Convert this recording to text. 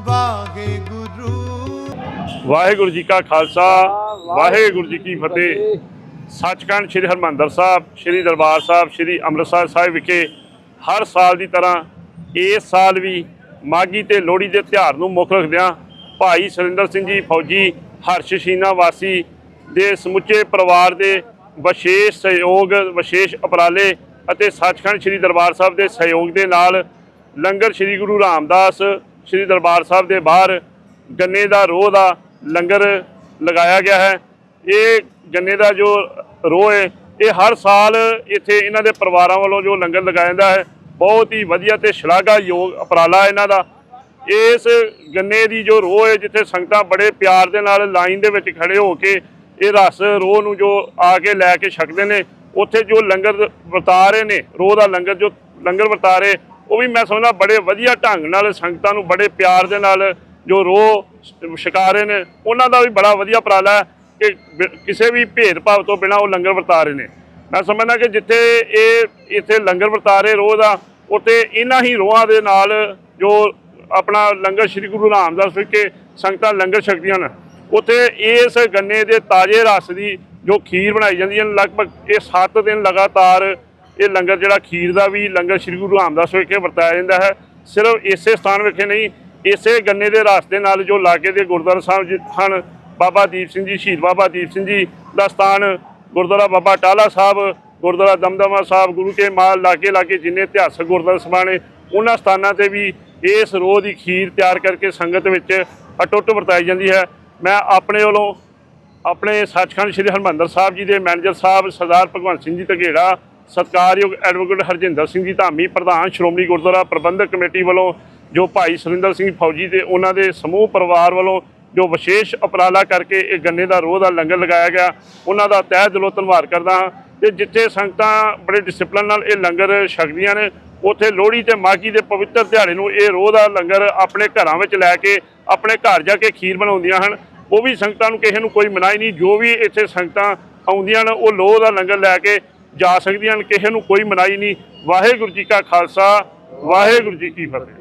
ਵਾਹਿਗੁਰੂ ਵਾਹਿਗੁਰੂ ਜੀ ਕਾ ਖਾਲਸਾ ਵਾਹਿਗੁਰੂ ਜੀ ਕੀ ਫਤਿਹ। ਸੱਚਖੰਡ ਸ੍ਰੀ ਹਰਮੰਦਰ ਸਾਹਿਬ ਸ੍ਰੀ ਦਰਬਾਰ ਸਾਹਿਬ ਸ੍ਰੀ ਅੰਮ੍ਰਿਤਸਰ ਸਾਹਿਬ ਵਿਖੇ ਹਰ ਸਾਲ ਦੀ ਤਰ੍ਹਾਂ ਇਸ ਸਾਲ ਵੀ ਮਾਗੀ ਤੇ ਲੋਹੜੀ ਦੇ ਤਿਉਹਾਰ ਨੂੰ ਮੁੱਖ ਰੱਖਦਿਆਂ ਭਾਈ ਸੁਰਿੰਦਰ ਸਿੰਘ ਜੀ ਫੌਜੀ ਹਰਸ਼ ਸ਼ੀਨਾ ਵਾਸੀ ਦੇ ਸਮੁੱਚੇ ਪਰਿਵਾਰ ਦੇ ਵਿਸ਼ੇਸ਼ ਸਹਿਯੋਗ ਵਿਸ਼ੇਸ਼ ਉਪਰਾਲੇ ਅਤੇ ਸੱਚਖੰਡ ਸ੍ਰੀ ਦਰਬਾਰ ਸਾਹਿਬ ਦੇ ਸਹਿਯੋਗ ਦੇ ਨਾਲ ਲੰਗਰ ਸ੍ਰੀ ਗੁਰੂ ਰਾਮਦਾਸ ਸ੍ਰੀ ਦਰਬਾਰ ਸਾਹਿਬ ਦੇ ਬਾਹਰ ਗੰਨੇ ਦਾ ਰੋਹ ਦਾ ਲੰਗਰ ਲਗਾਇਆ ਗਿਆ ਹੈ। ਇਹ ਗੰਨੇ ਦਾ ਜੋ ਰੋਹ ਹੈ, ਇਹ ਹਰ ਸਾਲ ਇੱਥੇ ਇਹਨਾਂ ਦੇ ਪਰਿਵਾਰਾਂ ਵੱਲੋਂ ਜੋ ਲੰਗਰ ਲਗਾਇਆ ਜਾਂਦਾ ਹੈ, ਬਹੁਤ ਹੀ ਵਧੀਆ ਤੇ ਸ਼ਲਾਘਾਯੋਗ ਉਪਰਾਲਾ ਇਹਨਾਂ ਦਾ। ਇਸ ਗੰਨੇ ਦੀ ਜੋ ਰੋਹ ਹੈ, ਜਿੱਥੇ ਸੰਗਤਾਂ ਬੜੇ ਪਿਆਰ ਦੇ ਨਾਲ ਲਾਈਨ ਦੇ ਵਿੱਚ ਖੜੇ ਹੋ ਕੇ ਇਹ ਰਸ ਰੋਹ ਨੂੰ ਜੋ ਆ ਕੇ ਲੈ ਕੇ ਛਕਦੇ ਨੇ, ਉੱਥੇ ਜੋ ਲੰਗਰ ਵਰਤਾ ਰਹੇ ਨੇ, ਰੋਹ ਦਾ ਲੰਗਰ ਜੋ ਲੰਗਰ ਵਰਤਾ ਰਹੇ ਉਹ ਵੀ ਮੈਂ ਸਮਝਦਾ ਬੜੇ ਵਧੀਆ ਢੰਗ ਨਾਲ ਸੰਗਤਾਂ ਨੂੰ ਬੜੇ ਪਿਆਰ ਦੇ ਨਾਲ ਜੋ ਰੋਹ ਛਕਾ ਰਹੇ ਨੇ, ਉਹਨਾਂ ਦਾ ਵੀ ਬੜਾ ਵਧੀਆ ਉਪਰਾਲਾ ਹੈ ਕਿ ਕਿਸੇ ਵੀ ਭੇਦਭਾਵ ਤੋਂ ਬਿਨਾਂ ਉਹ ਲੰਗਰ ਵਰਤਾ ਰਹੇ ਨੇ। ਮੈਂ ਸਮਝਦਾ ਕਿ ਜਿੱਥੇ ਇਹ ਇੱਥੇ ਲੰਗਰ ਵਰਤਾ ਰਹੇ ਰੋਹ ਦਾ, ਉੱਥੇ ਇਹਨਾਂ ਹੀ ਰੋਹਾਂ ਦੇ ਨਾਲ ਜੋ ਆਪਣਾ ਲੰਗਰ ਸ੍ਰੀ ਗੁਰੂ ਰਾਮਦਾਸ ਵਿਖੇ ਸੰਗਤਾਂ ਲੰਗਰ ਛਕਦੀਆਂ ਨੇ। ਉੱਥੇ ਇਸ ਗੰਨੇ ਦੇ ਤਾਜ਼ੇ ਰਸ ਦੀ ਜੋ ਖੀਰ ਬਣਾਈ ਜਾਂਦੀ ਹੈ, ਲਗਭਗ ਇਹ 7 ਦਿਨ ਲਗਾਤਾਰ ਇਹ ਲੰਗਰ ਜਿਹੜਾ ਖੀਰ ਦਾ ਵੀ ਲੰਗਰ ਸ੍ਰੀ ਗੁਰੂ ਰਾਮਦਾਸ ਵਿਖੇ ਵਰਤਾਇਆ ਜਾਂਦਾ ਹੈ। ਸਿਰਫ ਇਸੇ ਸਥਾਨ ਵਿਖੇ ਨਹੀਂ, ਇਸੇ ਗੰਨੇ ਦੇ ਰਸ ਦੇ ਨਾਲ ਜੋ ਲਾਗੇ ਦੇ ਗੁਰਦੁਆਰਾ ਸਾਹਿਬ ਜੀ ਹਨ, ਬਾਬਾ ਦੀਪ ਸਿੰਘ ਜੀ, ਸ਼ਹੀਦ ਬਾਬਾ ਦੀਪ ਸਿੰਘ ਜੀ ਦਾ ਸਥਾਨ, ਗੁਰਦੁਆਰਾ ਬਾਬਾ ਟਾਲਾ ਸਾਹਿਬ, ਗੁਰਦੁਆਰਾ ਦਮਦਮਾ ਸਾਹਿਬ, ਗੁਰੂ ਕੇ ਮਾਲ ਲਾਗੇ ਲਾਗੇ ਜਿੰਨੇ ਇਤਿਹਾਸਕ ਗੁਰਦੁਆਰਾ ਸਾਹਿਬਾਨ ਨੇ, ਉਹਨਾਂ ਸਥਾਨਾਂ ਤੇ ਵੀ ਇਸ ਰੋਹ ਦੀ ਖੀਰ ਤਿਆਰ ਕਰਕੇ ਸੰਗਤ ਵਿੱਚ ਅਟੁੱਟ ਵਰਤਾਈ ਜਾਂਦੀ ਹੈ। ਮੈਂ ਆਪਣੇ ਵੱਲੋਂ ਆਪਣੇ ਸੱਚਖੰਡ ਸ੍ਰੀ ਹਰਮੰਦਰ ਸਾਹਿਬ ਜੀ ਦੇ ਮੈਨੇਜਰ ਸਾਹਿਬ ਸਰਦਾਰ ਭਗਵੰਤ ਸਿੰਘ ਜੀ ਧਗੇੜਾ ਸਤਿਕਾਰਯੋਗ ਐਡਵੋਕੇਟ ਹਰਜਿੰਦਰ ਸਿੰਘ ਜੀ ਧਾਮੀ ਪ੍ਰਧਾਨ ਸ਼੍ਰੋਮਣੀ ਗੁਰਦੁਆਰਾ ਪ੍ਰਬੰਧਕ ਕਮੇਟੀ ਵੱਲੋਂ ਜੋ ਭਾਈ ਸੁਰਿੰਦਰ ਸਿੰਘ ਫੌਜੀ ਤੇ ਉਹਨਾਂ ਦੇ ਸਮੂਹ ਪਰਿਵਾਰ ਵੱਲੋਂ ਜੋ ਵਿਸ਼ੇਸ਼ ਉਪਰਾਲਾ ਕਰਕੇ ਇਹ ਗੰਨੇ ਦਾ ਰੋਹ ਦਾ ਲੰਗਰ ਲਗਾਇਆ ਗਿਆ, ਉਹਨਾਂ ਦਾ ਤਹਿ ਦਿਲੋਂ ਧੰਨਵਾਦ ਕਰਦਾ ਹਾਂ। ਤੇ ਜਿੱਥੇ ਸੰਗਤਾਂ ਬੜੇ ਡਿਸਪਲਨ ਨਾਲ ਇਹ ਲੰਗਰ ਛਕਦੀਆਂ ਨੇ, ਉੱਥੇ ਲੋਹੜੀ ਤੇ ਮਾਘੀ ਦੇ ਪਵਿੱਤਰ ਦਿਹਾੜੇ ਨੂੰ ਇਹ ਰੋਹ ਦਾ ਲੰਗਰ ਆਪਣੇ ਘਰਾਂ ਵਿੱਚ ਲੈ ਕੇ, ਆਪਣੇ ਘਰ ਜਾ ਕੇ ਖੀਰ ਬਣਾਉਂਦੀਆਂ ਹਨ। ਉਹ ਵੀ ਸੰਗਤਾਂ ਨੂੰ ਕਿਸੇ ਨੂੰ ਕੋਈ ਮਨਾਹੀ ਨਹੀਂ, ਜੋ ਵੀ ਇੱਥੇ ਸੰਗਤਾਂ ਆਉਂਦੀਆਂ ਨੇ, ਉਹ ਲੋਹ ਦਾ ਲੰਗਰ ਲੈ ਕੇ ਜਾ ਸਕਦੀਆਂ ਹਨ। ਕਿਸੇ ਨੂੰ ਕੋਈ ਮਨਾਹੀ ਨਹੀਂ। ਵਾਹਿਗੁਰੂ ਜੀ ਕਾ ਖਾਲਸਾ, ਵਾਹਿਗੁਰੂ ਜੀ ਕੀ ਫਤਿਹ।